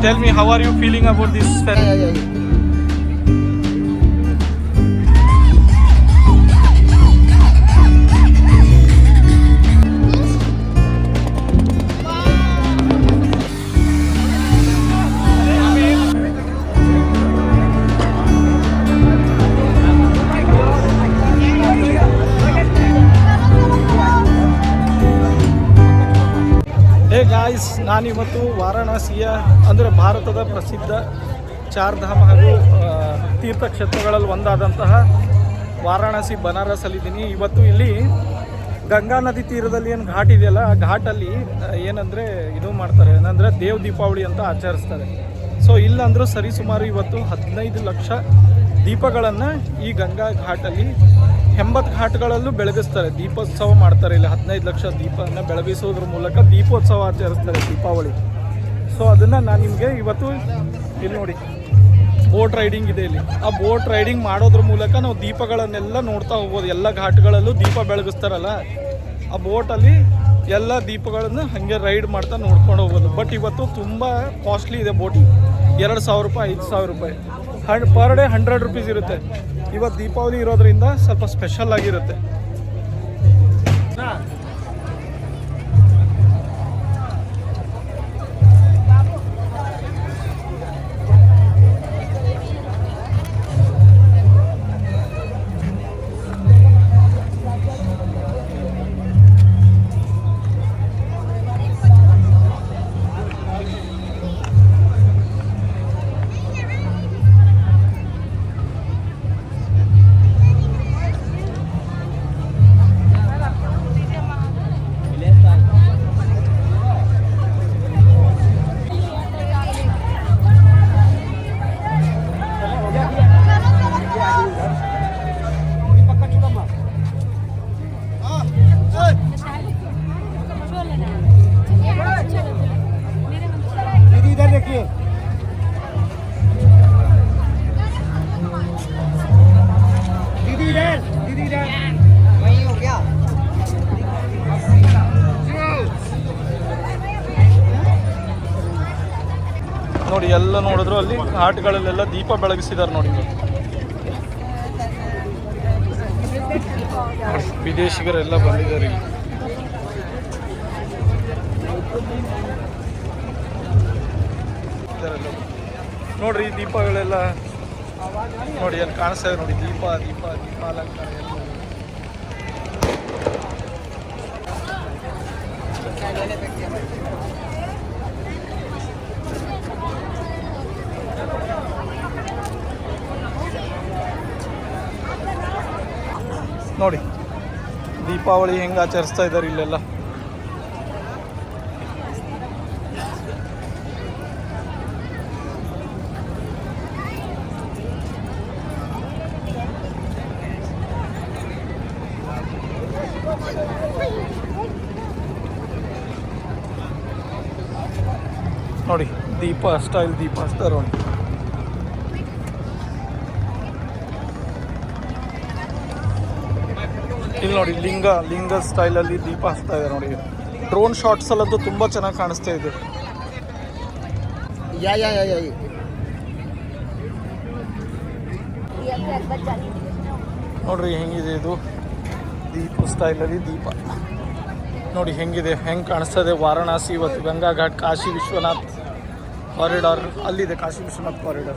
Tell me, how are you feeling about this ferry? Hey guys, ನಾನಿವತ್ತು ವಾರಾಣಸಿಯ, ಅಂದರೆ ಭಾರತದ ಪ್ರಸಿದ್ಧ ಚಾರ್ಧಾಮ ಹಾಗೂ ತೀರ್ಥಕ್ಷೇತ್ರಗಳಲ್ಲಿ ಒಂದಾದಂತಹ ವಾರಾಣಸಿ ಬನಾರಸಲ್ಲಿದ್ದೀನಿ. ಇವತ್ತು ಇಲ್ಲಿ ಗಂಗಾ ನದಿ ತೀರದಲ್ಲಿ ಏನು ಘಾಟ್ ಇದೆಯಲ್ಲ, ಆ ಘಾಟಲ್ಲಿ ಏನಂದರೆ ಇದು ಮಾಡ್ತಾರೆ, ಏನಂದರೆ ದೇವ್ ದೀಪಾವಳಿ ಅಂತ ಆಚರಿಸ್ತಾರೆ. ಸೊ, ಇಲ್ಲಂದರೂ ಸರಿ ಸುಮಾರು ಇವತ್ತು ಹದಿನೈದು ಲಕ್ಷ ದೀಪಗಳನ್ನು ಈ ಗಂಗಾ ಘಾಟಲ್ಲಿ ಎಂಬತ್ತು ಘಾಟ್ಗಳಲ್ಲೂ ಬೆಳಗಿಸ್ತಾರೆ. ದೀಪೋತ್ಸವ ಮಾಡ್ತಾರೆ. ಇಲ್ಲಿ ಹದಿನೈದು ಲಕ್ಷ ದೀಪವನ್ನು ಬೆಳಗಿಸೋದ್ರ ಮೂಲಕ ದೀಪೋತ್ಸವ ಆಚರಿಸ್ತಾರೆ ದೀಪಾವಳಿ. ಸೊ ಅದನ್ನು ನಾನು ನಿಮಗೆ ಇವತ್ತು ಇಲ್ಲಿ ನೋಡಿ ಬೋಟ್ ರೈಡಿಂಗ್ ಇದೆ ಇಲ್ಲಿ. ಆ ಬೋಟ್ ರೈಡಿಂಗ್ ಮಾಡೋದ್ರ ಮೂಲಕ ನಾವು ದೀಪಗಳನ್ನೆಲ್ಲ ನೋಡ್ತಾ ಹೋಗ್ಬೋದು. ಎಲ್ಲ ಘಾಟ್ಗಳಲ್ಲೂ ದೀಪ ಬೆಳಗಿಸ್ತಾರಲ್ಲ? ಆ ಬೋಟಲ್ಲಿ ಎಲ್ಲ ದೀಪಗಳನ್ನು ಹಾಗೆ ರೈಡ್ ಮಾಡ್ತಾ ನೋಡ್ಕೊಂಡು ಹೋಗ್ಬೋದು. ಬಟ್ ಇವತ್ತು ತುಂಬ ಕಾಸ್ಟ್ಲಿ ಇದೆ ಬೋಟಿಂಗ್ ಎರಡು ಸಾವಿರ ರೂಪಾಯಿ, ಐದು ಸಾವಿರ ರೂಪಾಯಿ. Hundred per day hundred rupees ಇರುತ್ತೆ. ಇವತ್ತು ದೀಪಾವಳಿ ಇರೋದ್ರಿಂದ ಸ್ವಲ್ಪ ಸ್ಪೆಷಲ್ ಆಗಿರುತ್ತೆ. दीदी इधर देखिए दीदी इधर दीदी इधर वही हो क्या ನೋಡಿ ಎಲ್ಲ ನೋಡಿದ್ರು ಅಲ್ಲಿ ಘಾಟ್ಗಳಲ್ಲೆಲ್ಲ ದೀಪ ಬೆಳಗಿಸಿದ್ದಾರೆ ನೋಡಿ ಇವತ್ತು. ವಿದೇಶಿಗರೆಲ್ಲ ಬಂದಿದ್ದಾರೆ ಇಲ್ಲಿ ನೋಡ್ರಿ ದೀಪಗಳೆಲ್ಲ ನೋಡಿ ಅಲ್ಲಿ ಕಾಣಿಸ್ತಾ ಇದೆ ನೋಡಿ, ದೀಪ ದೀಪ ದೀಪ, ಅಲಂಕಾರ ಎಲ್ಲ. ನೋಡಿ, ದೀಪಾವಳಿ ಹೆಂಗೆ ಆಚರಿಸ್ತಾ ಇದ್ದಾರೆ ಇಲ್ಲೆಲ್ಲ ನೋಡಿ ದೀಪ ಸ್ಟೈಲ್ ದೀಪ ಹಚ್ತಾರೆ ನೋಡಿ ಇಲ್ಲಿ ನೋಡಿ ಲಿಂಗ ಲಿಂಗ ಸ್ಟೈಲಲ್ಲಿ ದೀಪ ಹಚ್ತಾ ಇದೆ ನೋಡಿ ಡ್ರೋನ್ ಶಾಟ್ಸಲ್ಲಂತೂ ತುಂಬ ಚೆನ್ನಾಗಿ ಕಾಣಿಸ್ತಾ ಇದೆ ಯಾ ಯಾ ಯಾ ಯಾ ನೋಡ್ರಿ ಹೆಂಗಿದೆ ಇದು दीप नो हे हें कहते वाराणसी इवत गंगा घाट काशी विश्वनाथ कॉरीडार अलग काशी विश्वनाथ कॉरीडार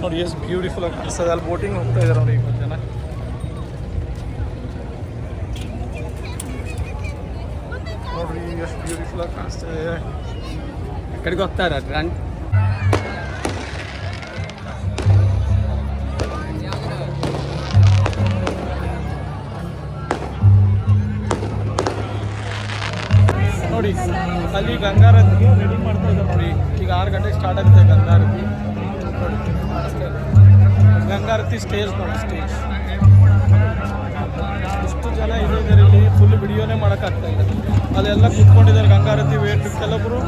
नो ये ब्यूटिफुल अल बोटिंग हमारे जन नोड़ी ब्यूटिफुल कड़क ट्रेंड ನೋಡಿ. ಅಲ್ಲಿ ಗಂಗಾರತಿ ರೆಡಿ ಮಾಡ್ತಾ ಇದ್ದಾರೆ ನೋಡಿ. ಈಗ ಆರು ಗಂಟೆಗೆ ಸ್ಟಾರ್ಟ್ ಆಗುತ್ತೆ ಗಂಗಾರತಿ. ಗಂಗಾರತಿ ಸ್ಟೇಜ್ ನೋಡಿ ಸ್ಟೇಜ್ ಇಷ್ಟು ಜನ ಇದ್ದಾರೆ ಇಲ್ಲಿ. ಫುಲ್ ವಿಡಿಯೋನೇ ಮಾಡೋಕ್ಕಾಗ್ತಾ ಇಲ್ಲ ಅಲ್ಲೆಲ್ಲ ಕುತ್ಕೊಂಡಿದ್ದಾರೆ ಗಂಗಾರತಿ ವೇಟ್ ಕೆಲವೊಬ್ಬರು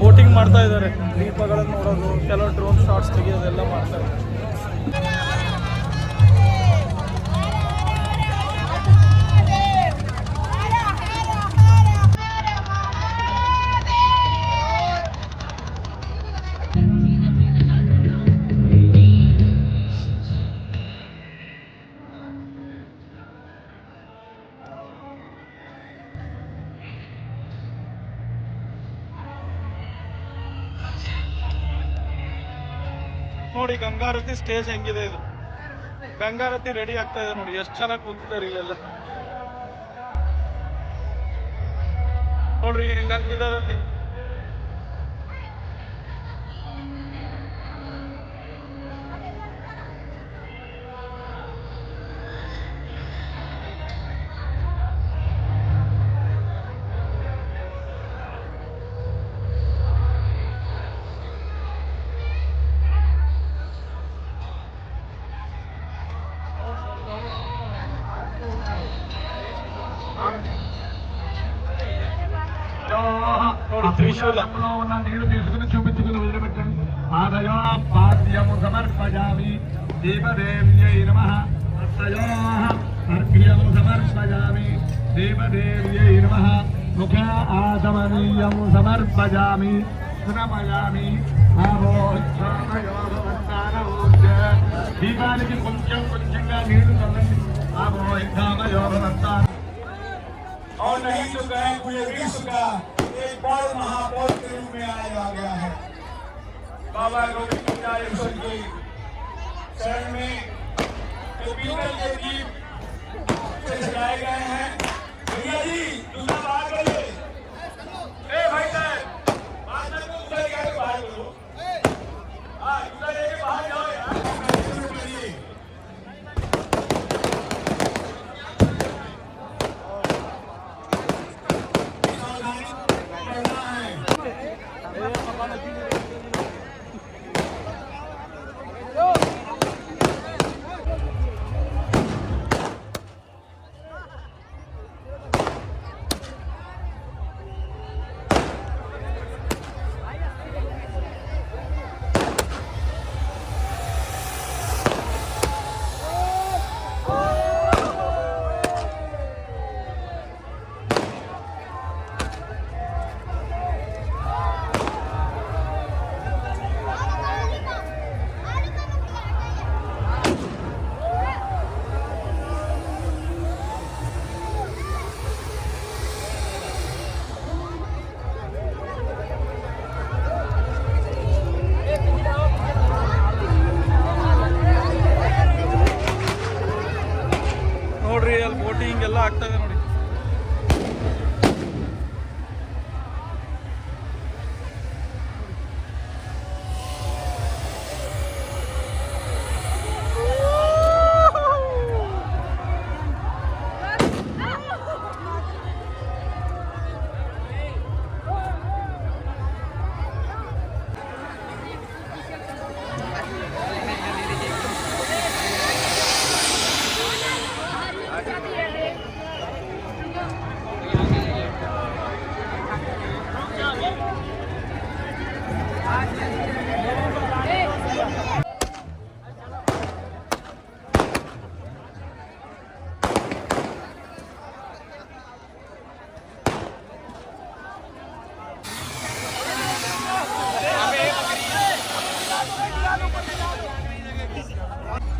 ಬೋಟಿಂಗ್ ಮಾಡ್ತಾ ಇದ್ದಾರೆ. ದೀಪಗಳನ್ನು ನೋಡೋದು, ಕೆಲವು ಡ್ರೋನ್ ಶಾಟ್ಸ್ ತೆಗಿಯೋದೆಲ್ಲ ಮಾಡ್ತಾ ಗಂಗಾರತಿ ಸ್ಟೇಜ್ ಹೆಂಗಿದೆ ಇದು? ಬಂಗಾರತಿ ರೆಡಿ ಆಗ್ತಾ ಇದೆ ನೋಡಿ, ಎಷ್ಟು ಚೆನ್ನಾಗಿ ಕುಂತಿದ್ದಾರೆ ಇಲ್ಲೆಲ್ಲ. ನೋಡ್ರಿ ಹೆಂಗಾಗ್ತಿದ್ದಾರೆ పరిశోధన ఉన్న నీళ్లు తీసుకుని చూపించుకుని వదిలిపెట్టండి పాదయో పాద్యము సమర్పజామి దీపదేవ్యై నమ హస్తయో అర్ఘ్యము సమర్పజామి దీపదేవ్యై నమ ముఖ ఆదమనీయము సమర్పజామి నమయామి దీపానికి కొంచెం కొంచెంగా నీళ్లు తల్లండి ఆమోహితామయోగ అవును नहीं चुका है पूरे विश्व का एक बड़ महापौर के रूप में आया गया है। बाबा गोविंदेश्वर के शरण में जो पीतल के दीप से गए हैं। भैया जी, दूसरा बात करिए। भाई साहब।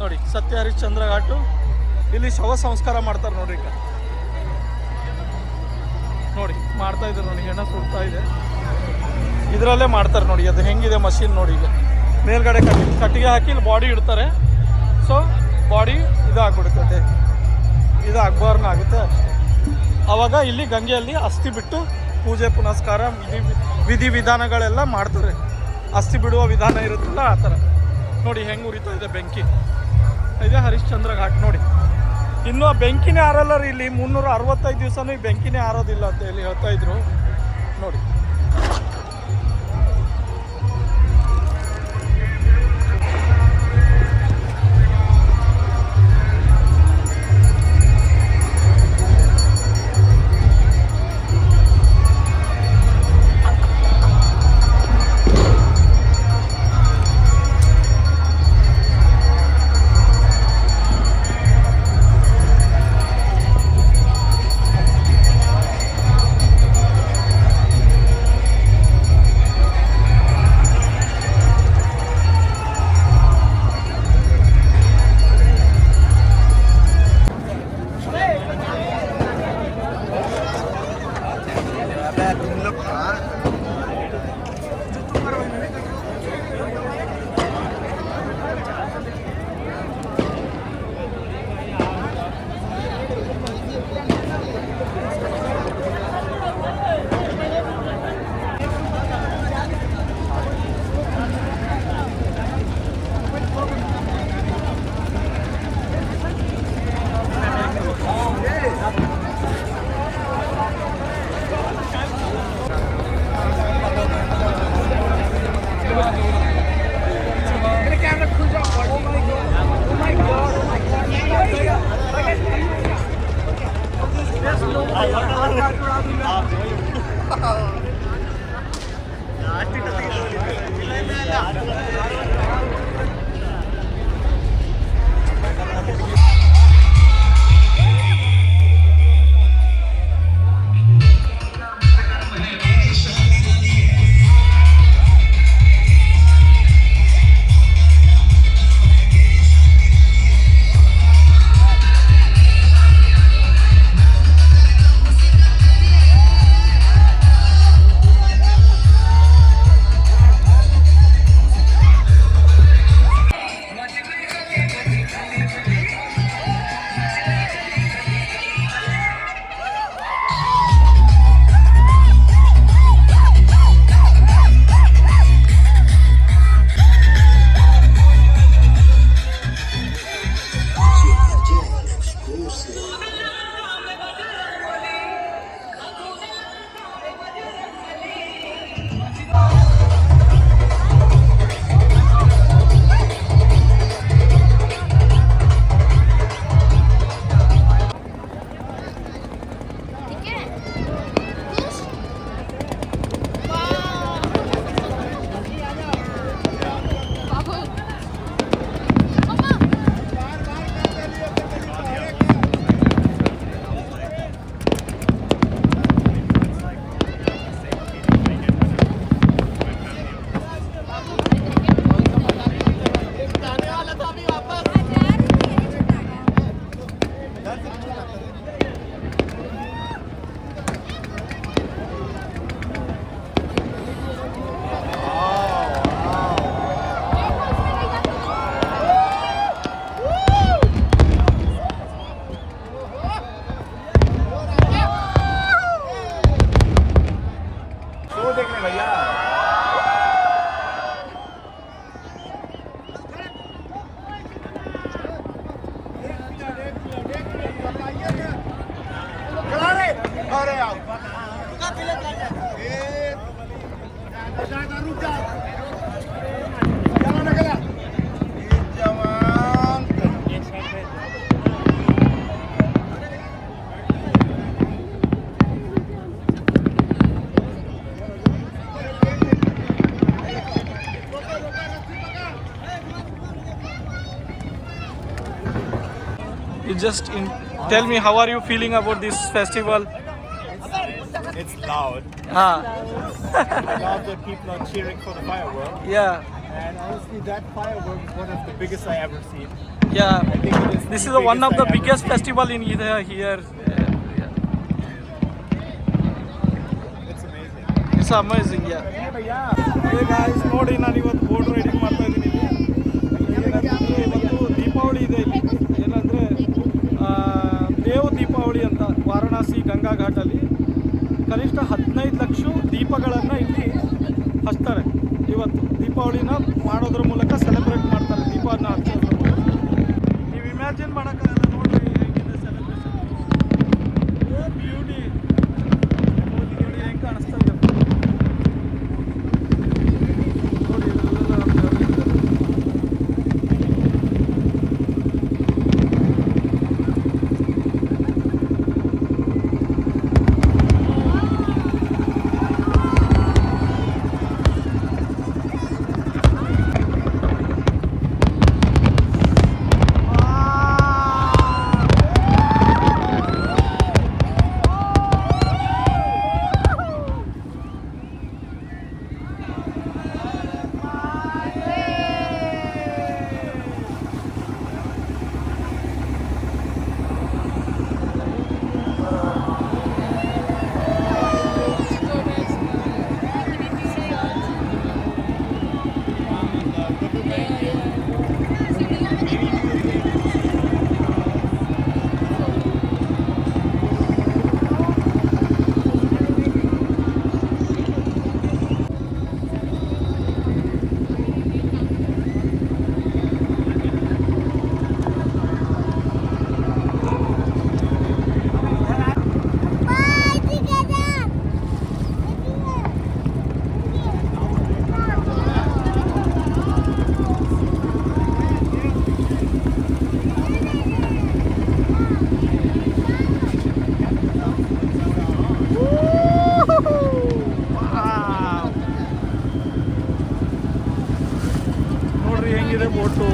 ನೋಡಿ, ಸತ್ಯ ಹರಿಶ್ಚಂದ್ರ ಘಾಟು. ಇಲ್ಲಿ ಶವ ಸಂಸ್ಕಾರ ಮಾಡ್ತಾರೆ ನೋಡ್ರಿ ಈಗ. ನೋಡಿ, ಮಾಡ್ತಾ ಇದ್ದಾರೆ ನೋಡಿ, ಹೆಣ ಸುಡ್ತಾ ಇದೆ. ಇದರಲ್ಲೇ ಮಾಡ್ತಾರೆ ನೋಡಿ, ಅದು ಹೆಂಗಿದೆ ಮಷಿನ್ ನೋಡಿ ಈಗ. ಮೇಲ್ಗಡೆ ಕಟ್ಟಿ ಕಟ್ಟಿಗೆ ಹಾಕಿ ಇಲ್ಲಿ ಬಾಡಿ ಇಡ್ತಾರೆ. ಸೊ ಬಾಡಿ ಇದಾಗ್ಬಿಡ್ತದೆ ಇದು ಅಕ್ಬರ್ನ ಆಗುತ್ತೆ. ಅವಾಗ ಇಲ್ಲಿ ಗಂಗೆಯಲ್ಲಿ ಅಸ್ಥಿ ಬಿಟ್ಟು ಪೂಜೆ, ಪುನಸ್ಕಾರ, ವಿಧಿ ವಿಧಿ ವಿಧಾನಗಳೆಲ್ಲ ಮಾಡ್ತಾರೆ. ಅಸ್ಥಿ ಬಿಡುವ ವಿಧಾನ ಇರುತ್ತಲ್ಲ ಆ ಥರ. ನೋಡಿ ಹೆಂಗೆ ಉರಿತಾ ಇದೆ ಬೆಂಕಿ. ಇದೆ ಹರಿಶ್ಚಂದ್ರ ಘಾಟ್ ನೋಡಿ. ಇನ್ನು ಬೆಂಕಿನೇ ಆರಲ್ಲ ರೀ ಇಲ್ಲಿ. ಮುನ್ನೂರ ಅರವತ್ತೈದು ದಿವಸನೂ ಈ ಬೆಂಕಿನೇ ಆರೋದಿಲ್ಲ ಅಂತ ಹೇಳಿ ಹೇಳ್ತಾ ಇದ್ರು. ನೋಡಿ. just in, tell me how are you feeling about this festival? It's loud. Ah, Loud that people are cheering for the firework. yeah, And honestly, that firework is one of the biggest I ever seen. yeah. I think it is This the is the one of biggest the I ever biggest seen. festival in either here. Yeah, It's amazing. yeah. It's amazing, yeah. Hey guys, ನೋಡಿ ನಾನು ಇವತ್ತು boat riding ಮಾಡ್ತಾ Varanasi Ganga ಘಾಟಲ್ಲಿ ಕನಿಷ್ಠ ಹದಿನೈದು ಲಕ್ಷ ದೀಪಗಳನ್ನು ಇಲ್ಲಿ ಹಚ್ತಾರೆ. ಇವತ್ತು ದೀಪಾವಳಿನ ಮಾಡೋದ್ರ ಮೂಲಕ ಸೆಲೆಬ್ರೇಟ್ ಮಾಡ್ತಾರೆ ದೀಪವನ್ನು ಹಚ್ಚೋದ್ರ ಮೂಲಕ ನೀವು ಇಮ್ಯಾಜಿನ್ ಮಾಡೋಕ್ಕಾಗಲ್ಲ ನೋಡ್ರಿ ಹೇಗಿದೆ ಸೆಲೆಬ್ರೇಷನ್ ಓ ಬ್ಯೂಟಿ ನೋಡಿ ಹೆಂಗೆ ಕಾಣಿಸ್ತಾ ಇದೆ ನೋಡಿ ಇಲ್ಲೆಲ್ಲ ನಮ್ಗೆ ವಾವ್. ನೋಡ್ರಿ ಹೆಂಗಿದೆ ಬೋಟು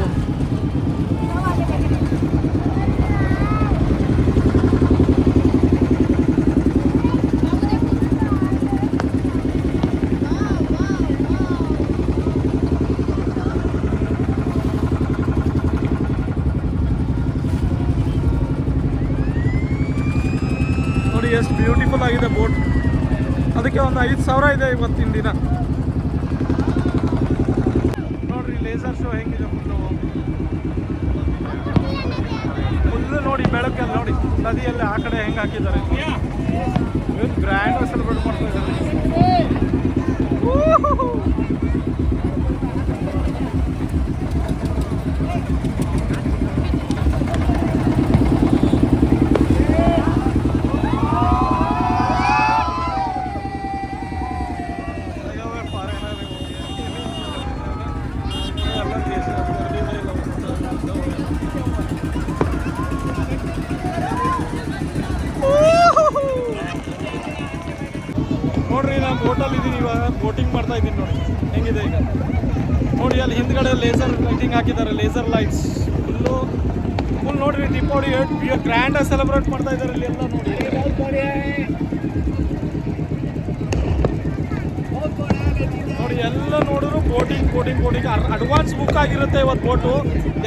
ನೋಡಿ, ಎಷ್ಟು ಬ್ಯೂಟಿಫುಲ್ ಆಗಿದೆ ಬೋಟ್ ಅದಕ್ಕೆ ಒಂದು ಐದು ಸಾವಿರ ಇದೆ ಇವತ್ತಿನ ದಿನ ನೋಡ್ರಿ ಲೇಸರ್ ಶೋ ಹೆಂಗಿದೆ ಫುಲ್ಲು ಫುಲ್ಲು ನೋಡಿ ಬೆಳಕಲ್ಲಿ ನೋಡಿ. ನದಿಯಲ್ಲಿ ಆ ಕಡೆ ಹೆಂಗೆ ಹಾಕಿದ್ದಾರೆ. ಗ್ರ್ಯಾಂಡ್ ಸೆಲೆಬ್ರೇಟ್ ಮಾಡ್ತಾ ಇದ್ದಾರೆ. ನೋಡ್ರಿ, ನಾನು ಬೋಟಲ್ಲಿ ಇದ್ದೀನಿ ಇವಾಗ. ಬೋಟಿಂಗ್ ಮಾಡ್ತಾ ಇದ್ದೀನಿ ನೋಡಿ. ಹೆಂಗಿದೆ ಈಗ? ನೋಡಿ, ಅಲ್ಲಿ ಹಿಂದ್ಗಡೆ ಲೇಸರ್ ಲೈಟಿಂಗ್ ಹಾಕಿದ್ದಾರೆ. ಲೇಸರ್ ಲೈಟ್ಸ್ ಫುಲ್ಲು ಫುಲ್ ನೋಡ್ರಿ ದೀಪಾವಳಿ ಗ್ರ್ಯಾಂಡಾಗಿ ಸೆಲೆಬ್ರೇಟ್ ಮಾಡ್ತಾ ಇದ್ದಾರೆ ಇಲ್ಲಿ ಎಲ್ಲ ನೋಡಿ. ನೋಡಿ, ಎಲ್ಲ ನೋಡಿದ್ರು boating boating boating advance book ಆಗಿರುತ್ತೆ ಇವತ್ತು ಬೋಟು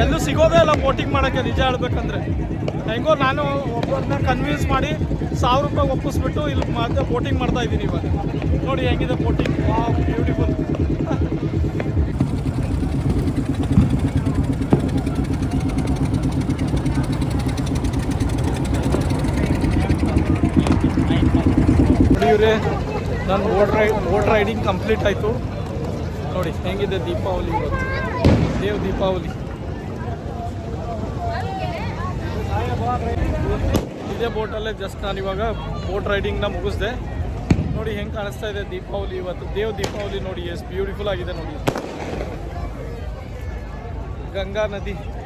ಎಲ್ಲೂ ಸಿಗೋದೇ ಇಲ್ಲ ಬೋಟಿಂಗ್ ಮಾಡೋಕ್ಕೆ, ನಿಜ ಹೇಳ್ಬೇಕಂದ್ರೆ. ಹೆಂಗೋ ನಾನು ಒಬ್ಬರನ್ನ ಕನ್ವಿನ್ಸ್ ಮಾಡಿ ಸಾವಿರ ರೂಪಾಯಿ ಒಪ್ಪಿಸ್ಬಿಟ್ಟು ಇಲ್ಲಿ ಮತ್ತೆ ಬೋಟಿಂಗ್ ಮಾಡ್ತಾ ಇದ್ದೀನಿ ಇವಾಗ. ನೋಡಿ ಹೆಂಗಿದೆ ಬೋಟಿಂಗ್ ಬ್ಯೂಟಿಫುಲ್ ಇವ್ರೆ ನನ್ನ boat ride boat riding complete ಆಯಿತು. ನೋಡಿ, ಹೆಂಗಿದೆ ದೀಪಾವಳಿ ಇವತ್ತು ದೇವ್ ದೀಪಾವಳಿ. ಇದೇ ಬೋಟಲ್ಲೇ ಜಸ್ಟ್ ನಾನು ಇವಾಗ ಬೋಟ್ ರೈಡಿಂಗ್ನ ಮುಗಿಸ್ದೆ. ನೋಡಿ ಹೆಂಗೆ ಕಾಣಿಸ್ತಾ ಇದೆ ದೀಪಾವಳಿ ಇವತ್ತು. ದೇವ್ ದೀಪಾವಳಿ ನೋಡಿ ಎಷ್ಟು ಬ್ಯೂಟಿಫುಲ್ ಆಗಿದೆ ನೋಡಿ. ಗಂಗಾ ನದಿ.